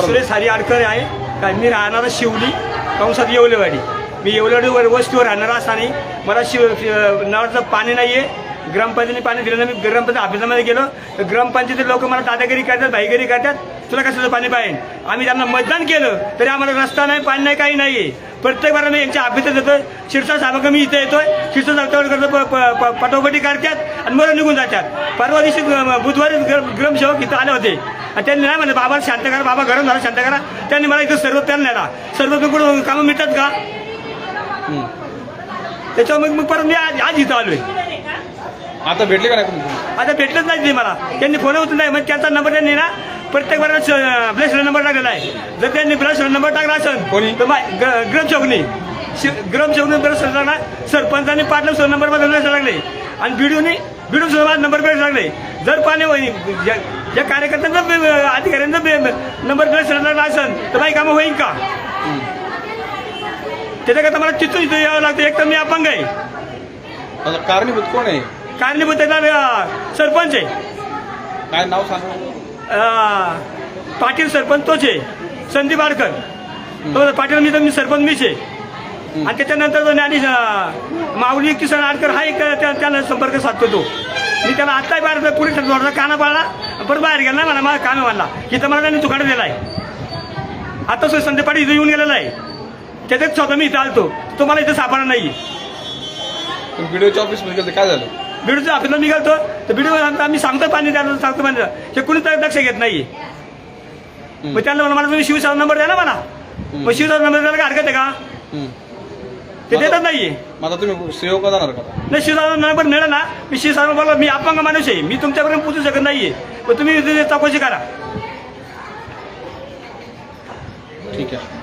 सुरेश हरी आडकर आहे. मी राहणारा शिवली कंसात येवलेवाडी. मी येवलेवाडी वस्तीवर राहणार असताना मला शिव नळाचं पाणी नाही आहे ग्रामपंचायतीने पाणी दिलं नाही. मी ग्रामपंचायत ऑफिसामध्ये गेलो. तर ग्रामपंचायतीचे लोक मला दादागिरी करतात भाईगिरी करतात. तुला कशाचं पाणी पाहिजे? आम्ही त्यांना मतदान केलं तरी आम्हाला रस्ता नाही पाणी नाही काही नाही आहे प्रत्येक बारा मी यांच्या ऑफिसात येतोय. शिरसा साहेब मी इथे येतोय. शिरसा साहेब करतो पटोपटी करतात आणि मला निघून जातात. परवा दिवशी बुधवारी ग्र- ग्रामसेवक इथं आले होते. आणि त्यांनी नाही म्हणलं बाबा शांत करा बाबा गरम झाला शांत करा. त्यांनी मला इथं सर्व त्यांना नेला. सर्व कुठून कामं मिळतात का? त्याच्यावर मग मग परत मी आज आज इथं आलोय. आता भेटले का नाही आता भेटलंच नाही ते मला. त्यांनी फोन उचलला नाही मग त्यांचा नंबर त्यांनी ना प्रत्येक वेळेला ब्लॅश नंबर टाकलेला आहे जर त्यांनी ब्लॅश नंबर टाकला असेल कोणी? तर ग्राम चौकनी ग्राम चौकनी ब्लॅश टाकला सरपंचांनी पाटला सर नंबर लागले. आणि बीडीओनी बीडीओ सुद्धा नंबर ब्लॅश लागले. जर पाणी ज्या कार्यकर्त्यांचा अधिकाऱ्यांचा नंबर ब्लॅश लागला असेल तर माझी कामं होईल का? त्याच्याकरता मला तिथून इथं यावं लागतं. एक तर मी अपंग आहे. कारणीभूत कोण आहे? कारणीभूत त्याचा सरपंच आहे. काय नाव सांगा? पाटील सरपंच तोच आहे. संदीप आडकर. तो पाटील मी तर मी सरपंच मीच आहे. आणि त्याच्यानंतर तो ज्ञानी माऊली किसन आडकर हा एक त्या- त्याला संपर्क साधतो तो. मी त्याला आत्ता बाहेर पुढे काना पाडला परत बाहेर गेला नाही मला मला काम आहे म्हणला. इथं मला त्यांनी तुकडा दिला आहे आता सो संदीप पाटील इथं येऊन गेलेला आहे. त्याच्यात स्वतः मी इथं आलतो. तो मला इथं सापडला नाही. व्हिडिओच्या ऑफिसमध्ये गेलं काय झालं? बिडूच्या ऑफिसला निघालतो तर बिडू आम्ही सांगतो पाणी द्यायला सांगतो पाणी द्या. हे कुणी लक्ष घेत नाही. मग त्यांना मला तुम्ही शिवसाचा नंबर द्या ना मला. मग शिवसाचा नंबर द्यायला काय हरकत आहे का. ते देतच नाहीये. आता तुम्ही सेवक जाणार का? नाही शिवसाचा नंबर मिळाला ना. मी शिवसाचा बोलला मी अपंग माणूस आहे. मी तुमच्यापर्यंत पोचू शकत नाहीये. मग तुम्ही चौकशी करा. ठीक आहे.